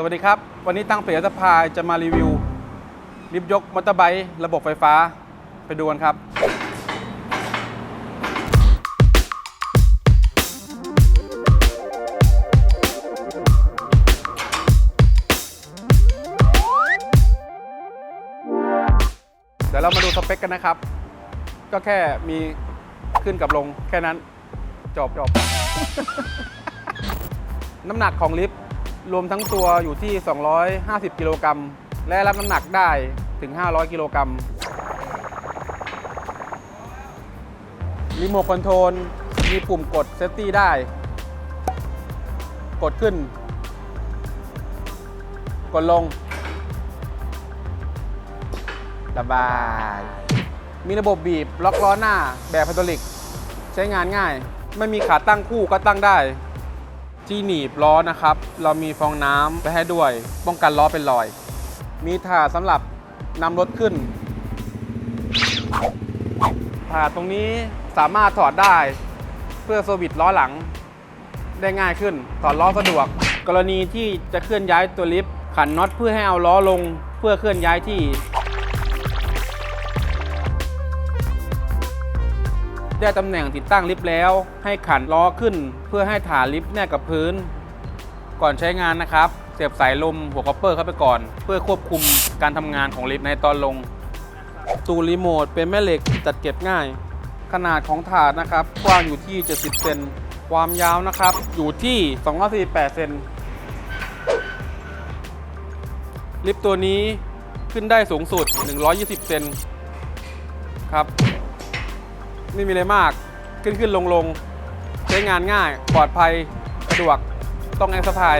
สวัสดีครับ วันนี้ตั้งเปียสภายจะมารีวิวลิฟต์ยกมอเตอร์ไบค์ระบบไฟฟ้าไปดูกันครับ เดี๋ยวเรามาดูสเปคกันนะครับ ก็แค่มีขึ้นกับลงแค่นั้น จบจบ น้ำหนักของลิฟต์ รวมทั้งตัวอยู่ที่ 250 กิโลกรัม และรับน้ำหนักได้ถึง 500 กิโลกรัมรีโมทคอนโทรลมีปุ่มกดเซฟตี้ได้ กดขึ้น กดลงสบาย มีระบบบีบ ล็อกล้อหน้าแบบไฮดรอลิก ใช้งานง่าย ไม่มีขาตั้งคู่ก็ตั้งได้ ที่หนีบล้อนะครับ เรามีฟองน้ำไปให้ด้วย ป้องกันล้อเป็นรอย มีถาดสำหรับนำรถขึ้น ถาดตรงนี้สามารถถอดได้เพื่อเซอร์วิสล้อหลัง ได้ง่ายขึ้น ถอดล้อสะดวก กรณีที่จะเคลื่อนย้ายตัวลิฟต์ขันน็อตเพื่อให้เอาล้อลง เพื่อเคลื่อนย้ายที่ ได้ตำแหน่งติดตั้งลิฟต์แล้ว ให้ขันล้อขึ้น เพื่อให้ฐานลิฟต์แนบกับพื้น ก่อนใช้งานนะครับ เสียบสายลมหัวคอปเปอร์เข้าไปก่อน เพื่อควบคุมการทำงานของลิฟต์ในตอนลง ตูรีโมทเป็นแม่เหล็กจัดเก็บง่าย ขนาดของถาดนะครับ กว้างอยู่ที่ 70 เซนความยาวนะครับ อยู่ที่ 248 เซนลิฟต์ตัวนี้ขึ้นได้สูงสุด 120 เซนครับ ไม่มีอะไรมากขึ้นขึ้นลงลงใช้งานง่ายปลอดภัยสะดวกต้องแอร์สะพาย